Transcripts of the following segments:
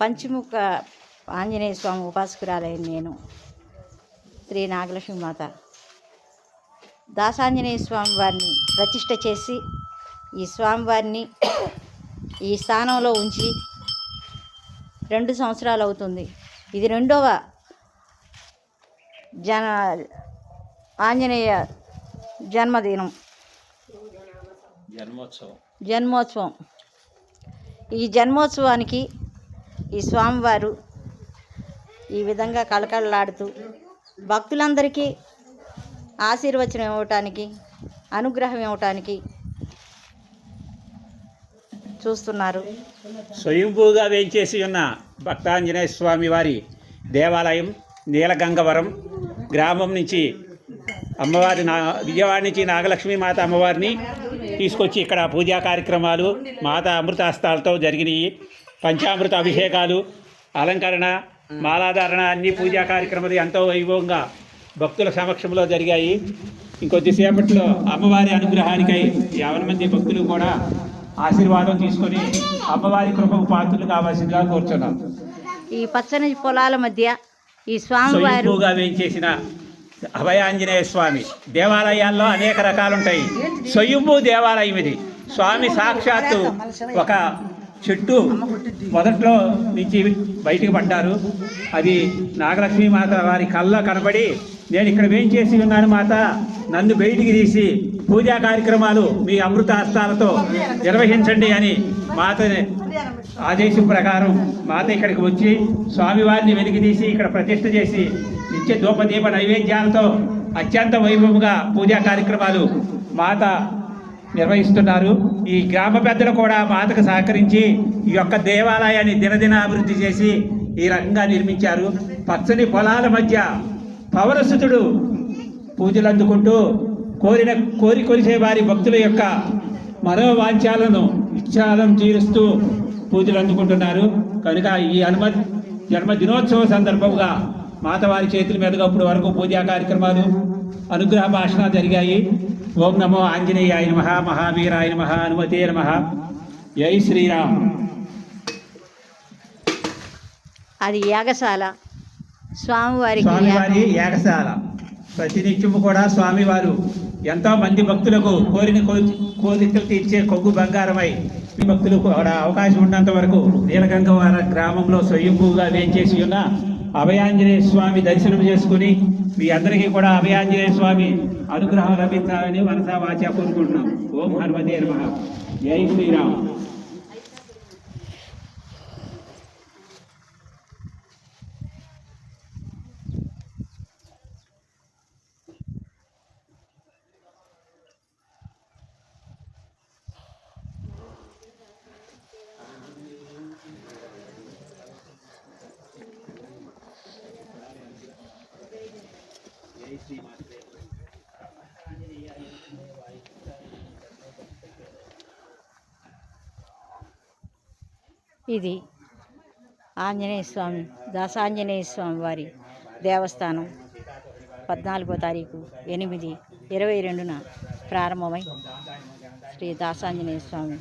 పంచముఖ ఆంజనేయ స్వామి ఉపాసకురాలైన నేను శ్రీ నాగలక్ష్మి మాత. దాసాంజనేయ స్వామి వారిని ప్రతిష్ట చేసి ఈ స్వామివారిని ఈ స్థానంలో ఉంచి రెండు సంవత్సరాలు అవుతుంది. ఇది రెండవ జన ఆంజనేయ జన్మదినం. జన్మోత్సవం. జన్మోత్సవం. ఈ జన్మోత్సవానికి ఈ స్వామివారు ఈ విధంగా కళకళలాడుతూ భక్తులందరికీ ఆశీర్వచనం ఇవ్వటానికి అనుగ్రహం ఇవ్వటానికి చూస్తున్నారు. స్వయంభూగా వేంచేసి ఉన్న భక్తాంజనేయ స్వామి వారి దేవాలయం నీలగంగవరం గ్రామం నుంచి అమ్మవారి నా విజయవాడ నుంచి నాగలక్ష్మి మాత అమ్మవారిని తీసుకొచ్చి ఇక్కడ పూజా కార్యక్రమాలు మాత అమృతాస్తాలతో జరిగినాయి. పంచామృత అభిషేకాలు అలంకరణ మాలాధారణ అన్ని పూజా కార్యక్రమాలు ఎంతో వైభవంగా భక్తుల సమక్షంలో జరిగాయి. ఇంకొద్దిసేపట్లో అమ్మవారి అనుగ్రహానికై యావన మంది భక్తులు కూడా ఆశీర్వాదం తీసుకొని అమ్మవారి కృపకు పాత్రలు కావాల్సిందిగా కోరుచున్నాం. ఈ పచ్చని పొలాల మధ్య ఈ స్వామివారు స్వయంభూగా వేయించేసిన అభయాంజనేయ స్వామి దేవాలయాల్లో అనేక రకాలు ఉంటాయి స్వయంభూ దేవాలయం ఇది. స్వామి సాక్షాత్తు ఒక చెట్టు మొదట్లో నుంచి బయటికి పడ్డారు. అది నాగలక్ష్మి మాత వారి కళ్ళ కనబడి నేను ఇక్కడ వేయించేసి ఉన్నాను మాత? నన్ను బయటికి తీసి పూజా కార్యక్రమాలు మీ అమృత హస్తాలతో నిర్వహించండి అని మాత ఆదేశం ప్రకారం మాత ఇక్కడికి వచ్చి స్వామివారిని వెలికి తీసి ఇక్కడ ప్రతిష్ఠ చేసి నిత్య ధూపదీప నైవేద్యాలతో అత్యంత వైభవంగా పూజా కార్యక్రమాలు మాత నిర్వహిస్తున్నారు. ఈ గ్రామ పెద్దలు కూడా మాతకు సహకరించి ఈ యొక్క దేవాలయాన్ని దినదిన అభివృద్ధి చేసి ఈ రకంగా నిర్మించారు. పచ్చని పొలాల మధ్య పవనసుతుడు పూజలు అందుకుంటూ కోరిన కోరి కొలిసే వారి భక్తుల యొక్క మనోవాంఛాలను ఇచ్చాలను తీరుస్తూ పూజలు అందుకుంటున్నారు. కనుక ఈ హనుమ జన్మ దినోత్సవ సందర్భంగా మాతవారి చేతుల మీదుగా ఇప్పుడు వరకు పూజా కార్యక్రమాలు అనుగ్రహ భాషణ జరిగాయి. ఓం నమో ఆంజనేయాయ నమ మహావీరాయ నమ హనుమతే నమ. జై శ్రీరామ్. అది యాగశాల. స్వామివారికి స్వామివారి యాగశాల. ప్రతినిత్యము కూడా స్వామివారు ఎంతో మంది భక్తులకు కోరిన కోరి- కోరికలు తీర్చే కొగ్గు బంగారమై ఈ భక్తులకు అవకాశం ఉన్నంత వరకు నీలగంగవార గ్రామంలో స్వయంభూగా వేంచేసి ఉన్న అభయాంజనేయ స్వామి దర్శనం చేసుకుని మీ అందరికీ కూడా అభయాంజనేయ స్వామి అనుగ్రహం లభించాలని మనసా వాచ కోరుకుంటున్నాం. ఓం హనుమతే నమ. జై శ్రీరామ్. ఇది ఆంజనేయ స్వామి దాసాంజనేయ స్వామి వారి దేవస్థానం. పద్నాలుగో తారీఖు ఎనిమిది ఇరవై రెండున ప్రారంభమై శ్రీ దాసాంజనేయ స్వామి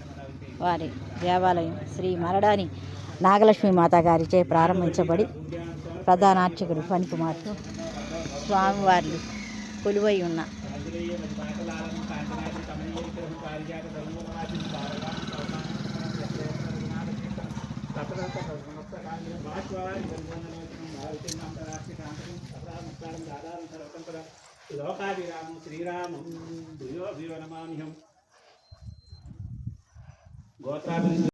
వారి దేవాలయం శ్రీ మరడాని నాగలక్ష్మి మాత గారిచే ప్రారంభించబడి ప్రధానార్చకుడు ఫణికుమార్తో స్వామివార్లు కొలువై ఉన్న. లోకాభిరామం శ్రీరామం దుయో నమామ్యం గోత్రాభివృద్ధి